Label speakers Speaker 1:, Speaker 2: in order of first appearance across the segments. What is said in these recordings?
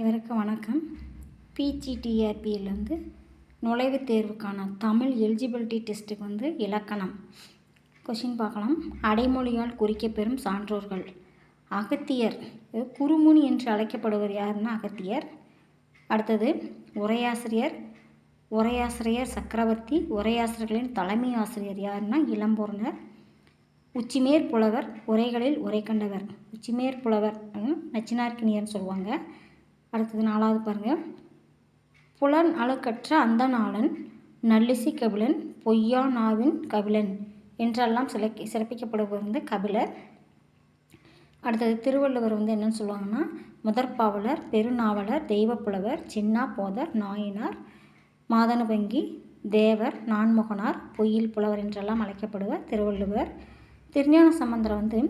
Speaker 1: அனைவருக்கும் வணக்கம். பிஜிடிஆர்பியில் வந்து நுழைவுத் தேர்வுக்கான தமிழ் எலிஜிபிலிட்டி டெஸ்ட்டுக்கு வந்து இலக்கணம். கொஷின் பார்க்கலாம். அடைமொழியால் குறிக்கப்பெறும் சான்றோர்கள். அகத்தியர் குறுமுனி என்று அழைக்கப்படுவர் யாருன்னா அகத்தியர். அடுத்தது உரையாசிரியர். உரையாசிரியர் சக்கரவர்த்தி. உரையாசிரியர்களின் தலைமை ஆசிரியர் யாருன்னா இளம்பொருணர் உச்சிமேற் புலவர் உரைகளில் உரை கண்டவர். உச்சிமேற் புலவர் நச்சினார்க்கினியர்னு சொல்லுவாங்க. அடுத்தது நாலாவது பாருங்கள் புலன் அழுக்கற்ற அந்த நாளன் நல்லிசை கபிலன் பொய்யா நாவின் கபிலன் என்றெல்லாம் சிலக்கி சிறப்பிக்கப்படுவது வந்து கபிலர். அடுத்தது திருவள்ளுவர் வந்து என்னன்னு சொல்லுவாங்கன்னா முதற்பாவலர் பெருநாவலர் தெய்வப்புலவர் சின்னா போதர் நாயினார் மாதனபங்கி தேவர் நான்முகனார் பொய்யில் புலவர் என்றெல்லாம் அழைக்கப்படுவர் திருவள்ளுவர். திருஞான சம்பந்தர் வந்து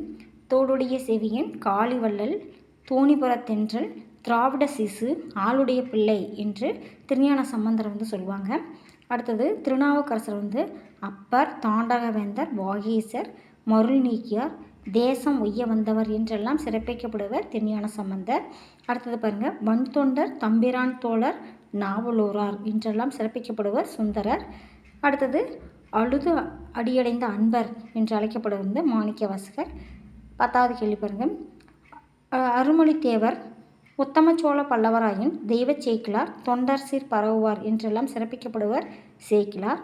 Speaker 1: தோடுடைய செவியன் காளிவள்ளல் தோணிபுரத்தென்றல் திராவிட சிசு ஆளுடைய பிள்ளை என்று திருஞான சம்பந்தர் வந்து சொல்லுவாங்க அடுத்தது திருநாவுக்கரசர் வந்து அப்பர் தாண்டகவேந்தர் வாகீசர் மருள் நீக்கியார் தேசம் ஒய்ய வந்தவர் என்றெல்லாம் சிறப்பிக்கப்படுவர் திருஞான சம்பந்தர். அடுத்தது பாருங்கள் வன் தொண்டர் தம்பிரான் தோழர் நாவலூரார் என்றெல்லாம் சிறப்பிக்கப்படுவர் சுந்தரர். அடுத்தது அழுது அடியடைந்த அன்பர் என்று அழைக்கப்படுவது வந்து மாணிக்க வாசகர் பத்தாவது கேள்வி பாருங்கள் அருமொழித்தேவர் உத்தமச்சோழ பல்லவராயன் தெய்வ சேக்கிலார் தொண்டர் சீர் பரவுவார் என்றெல்லாம் சிறப்பிக்கப்படுவர் சேக்கிலார்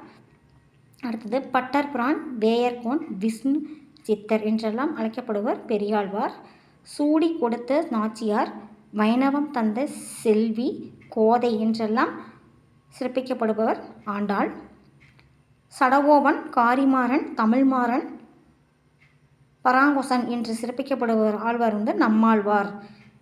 Speaker 1: அடுத்தது பட்டர் பிரான் வேயர்கோன் விஷ்ணு சித்தர் என்றெல்லாம் அழைக்கப்படுவர் பெரியாழ்வார். சூடி கொடுத்த நாச்சியார் வைணவம் தந்த செல்வி கோதை என்றெல்லாம் சிறப்பிக்கப்படுபவர் ஆண்டாள். சடகோபன் காரிமாறன் தமிழ்மாறன் பராங்கொசன் என்று சிறப்பிக்கப்படுபவர் ஆழ்வார் வந்து நம்மாழ்வார்.